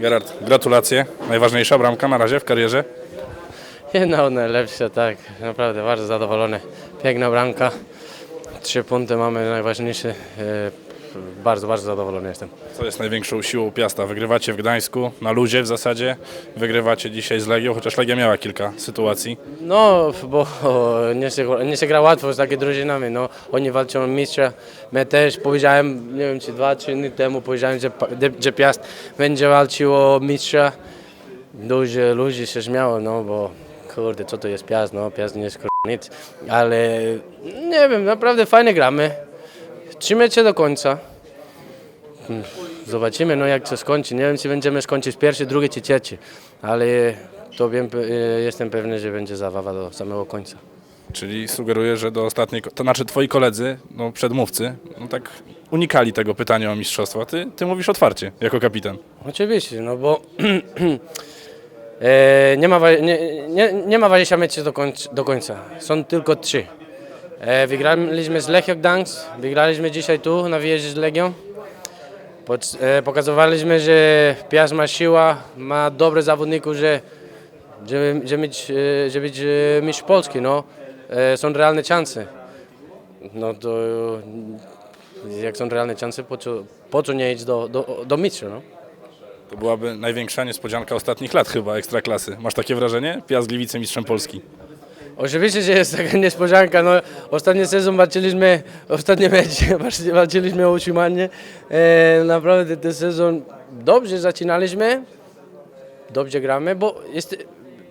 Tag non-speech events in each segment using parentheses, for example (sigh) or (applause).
Gerard, gratulacje. Najważniejsza bramka na razie w karierze. Jedna od najlepsza, tak. Naprawdę bardzo zadowolony. Piękna bramka. Trzy punkty mamy najważniejsze. Bardzo, bardzo zadowolony jestem. Co jest największą siłą Piasta? Wygrywacie w Gdańsku, na luzie w zasadzie. Wygrywacie dzisiaj z Legią, chociaż Legia miała kilka sytuacji. No, bo (laughs) nie się, nie się gra łatwo z takimi drużynami. No, oni walczą o mistrza. My też powiedziałem, nie wiem czy dwa, trzy dni temu powiedziałem, że, że Piast będzie walczył o mistrza. Dużo ludzi się śmiało, no bo kurde, co to jest Piast, no Piast nie jest nic. Ale nie wiem, naprawdę fajnie gramy. Trzy mecze do końca. Hmm, Zobaczymy, no jak to skończy. Nie wiem, czy będziemy skończyć pierwszy, drugi czy trzeci, ale to wiem, pe- jestem pewny, że będzie zabawa do samego końca. Czyli sugeruję, że do ostatniej, to znaczy twoi koledzy, no przedmówcy, no tak unikali tego pytania o mistrzostwo. Ty, ty mówisz otwarcie, jako kapitan. Oczywiście, no bo (clears throat) e, nie, ma, nie, nie, nie ma 20 meczów do, końca, do końca. Są tylko trzy. E, wygraliśmy z Lechia Gdańsk, wygraliśmy dzisiaj tu na wyjeździe z Legią. E, pokazywaliśmy, że Piast ma siła, ma dobrych zawodników, że, żeby, żeby, mieć, e, żeby być mistrz Polski. No. Są realne szanse. No to jak są realne szanse, po co, po co nie iść do, do, do mistrza? No? To byłaby największa niespodzianka ostatnich lat chyba Ekstraklasy. Masz takie wrażenie? Piast Gliwice mistrzem Polski. Oczywiście, że jest taka niespodzianka. No, ostatni sezon walczyliśmy, ostatni mecz (laughs) walczyliśmy o utrzymanie. E, naprawdę ten sezon dobrze zaczynaliśmy, dobrze gramy, bo jest,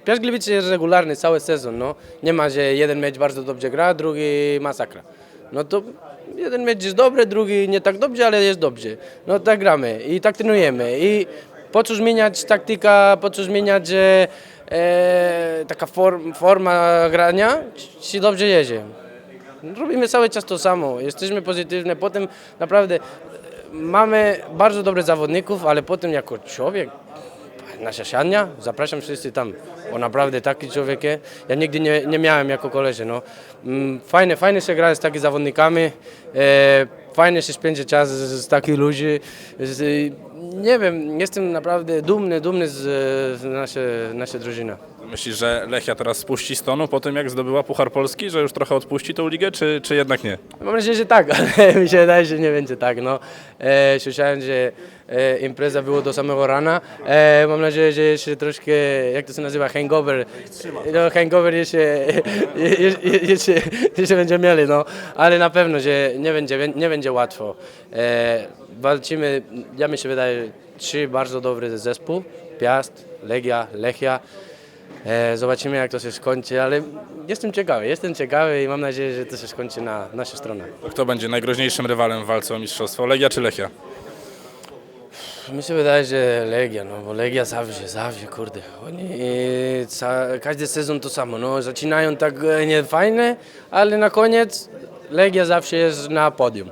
Piast Gliwice jest regularny cały sezon. No. Nie ma, że jeden mecz bardzo dobrze gra, drugi masakra. No to jeden mecz jest dobry, drugi nie tak dobrze, ale jest dobrze. No tak gramy i tak trenujemy. I po co zmieniać taktyka, po co zmieniać e, e, taka form, forma grania, ci dobrze jedzie. Robimy cały czas to samo, jesteśmy pozytywni, potem naprawdę e, mamy bardzo dobrych zawodników, ale potem jako człowiek, nasza siania, zapraszam wszyscy tam, bo naprawdę taki człowiek. Ja nigdy nie, nie miałem jako koleży, no. Mm, Fajnie, fajnie się gra z takimi zawodnikami, e, fajnie się spędza czas z, z takich ludzi. Z, nie wiem, jestem naprawdę dumny, dumny z, z naszej, naszej drużyny. Myślisz, że Lechia teraz spuści z tonu po tym, jak zdobyła Puchar Polski, że już trochę odpuści tą ligę, czy, czy jednak nie? Mam nadzieję, że tak, (laughs) ale mi się wydaje, że nie będzie tak. No. E, słyszałem, że e, impreza była do samego rana. E, mam nadzieję, że jeszcze troszkę, jak to się nazywa, hangover. No, hangover jeszcze, jeszcze, jeszcze, jeszcze będziemy mieli, no. ale na pewno, że nie będzie, nie będzie łatwo. E, walczymy, ja mi się wydaje, trzy bardzo dobry zespół. Piast, Legia, Lechia. E, zobaczymy jak to się skończy, ale jestem ciekawy, jestem ciekawy i mam nadzieję, że to się skończy na naszą stronę. To kto będzie najgroźniejszym rywalem w walce o mistrzostwo? Legia czy Lechia? Mi się wydaje, że Legia, no bo Legia zawsze, zawsze, kurde. Oni e, ca, każdy sezon to samo, no zaczynają tak e, niefajne, ale na koniec Legia zawsze jest na podium.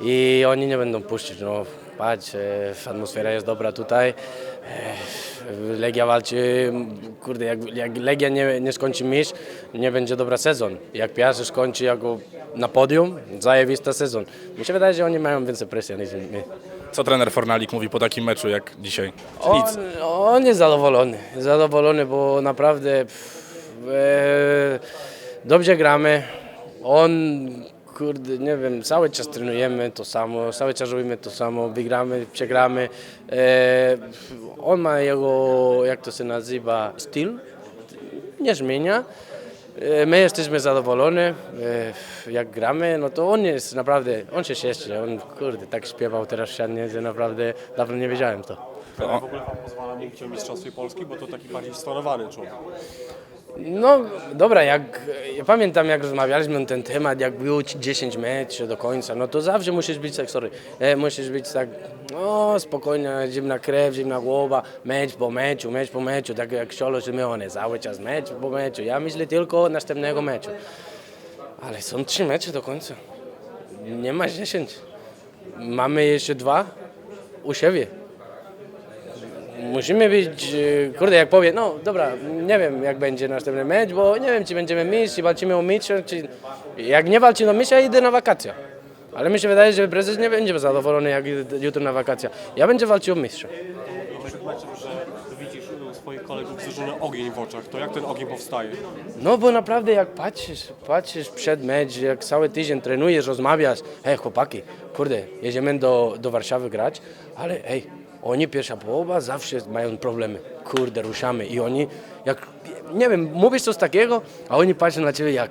I oni nie będą puścić, no patrz, e, atmosfera jest dobra tutaj. E, Legia walczy, kurde, jak, jak Legia nie, nie skończy mistrz, nie będzie dobra sezon. Jak Piast skończy jako na podium, zajebista sezon. Mi się wydaje, że oni mają więcej presji niż my. Co trener Fornalik mówi po takim meczu jak dzisiaj? On, Nic. on jest zadowolony, zadowolony, bo naprawdę pff, e, dobrze gramy. On, kurde, nie wiem, cały czas trenujemy to samo, cały czas robimy to samo, wygramy, przegramy. E, on ma jego, jak to się nazywa, styl, nie zmienia. E, My jesteśmy zadowoleni, e, jak gramy, no to on jest naprawdę, on się cieszy, on kurde, tak śpiewał teraz siadnie, że naprawdę dawno nie wiedziałem to. Trener w ogóle Wam pozwala mówić o Mistrzostwie Polski, bo to taki bardziej stonowany człowiek. No dobra, jak ja pamiętam jak rozmawialiśmy na ten temat, jak było ci 10 meczów do końca, no to zawsze musisz być tak, sorry, e, musisz być tak, no spokojna, zimna krew, zimna głowa, mecz po meczu, mecz po meczu, tak jak Siolo Simeone, cały czas mecz po meczu. Ja myślę tylko o następnego meczu. Ale są trzy mecze do końca. Nie ma 10. Mamy jeszcze dwa u siebie. Musimy być, e, kurde, jak powie, no dobra, nie wiem jak będzie następny mecz, bo nie wiem czy będziemy mistrz, czy walczymy o mistrza, czy jak nie walczymy o mistrza, idę na wakacje. Ale mi się wydaje, że prezes nie będzie zadowolony jak jutro na wakacje. Ja będę walczył o mistrza. że swoich kolegów z drużyny ogień w oczach. To jak ten ogień powstaje? No bo naprawdę jak patrzysz, patrzysz przed mecz, jak cały tydzień trenujesz, rozmawiasz, hej chłopaki, kurde, jedziemy do, do Warszawy grać, ale hej, oni pierwsza połowa zawsze mają problemy, kurde, ruszamy i oni, jak, nie wiem, mówisz coś takiego, a oni patrzą na ciebie jak,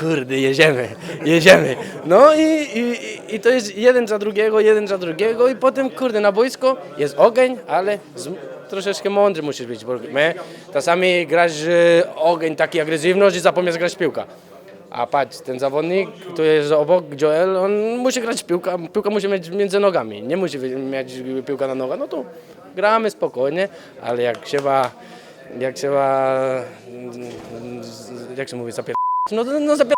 kurde, jedziemy, (laughs) jedziemy. No i, i, i to jest jeden za drugiego, jeden za drugiego i potem, kurde, na boisko jest ogień, ale z, troszeczkę mądry musisz być, bo my czasami grasz ogień, taki agresywność i zapomnisz grać w piłkę. A patrz, ten zawodnik, który jest obok, Joel, on musi grać piłkę, piłka musi mieć między nogami, nie musi mieć piłka na nogach, no to gramy spokojnie, ale jak trzeba, jak trzeba, jak się mówi, zapier... no, to- no zapier...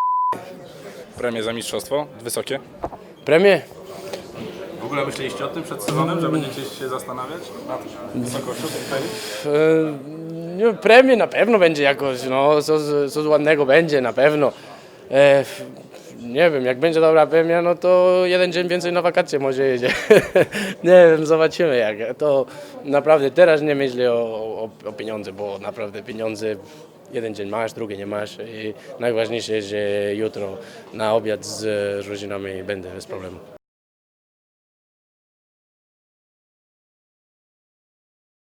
Premie za mistrzostwo wysokie. Premię? W ogóle myśleliście o tym przed sezonem, że będziecie się zastanawiać nad wysokością tej premii? E, no, premię na pewno będzie jakoś, no, coś, coś ładnego będzie na pewno. E, nie wiem, jak będzie dobra premia, no to jeden dzień więcej na wakacje może jedzie. (laughs) nie wiem, zobaczymy jak. To naprawdę teraz nie myślę o, o, o pieniądze, bo naprawdę pieniądze jeden dzień masz, drugi nie masz i najważniejsze, że jutro na obiad z rodzinami będę bez problemu.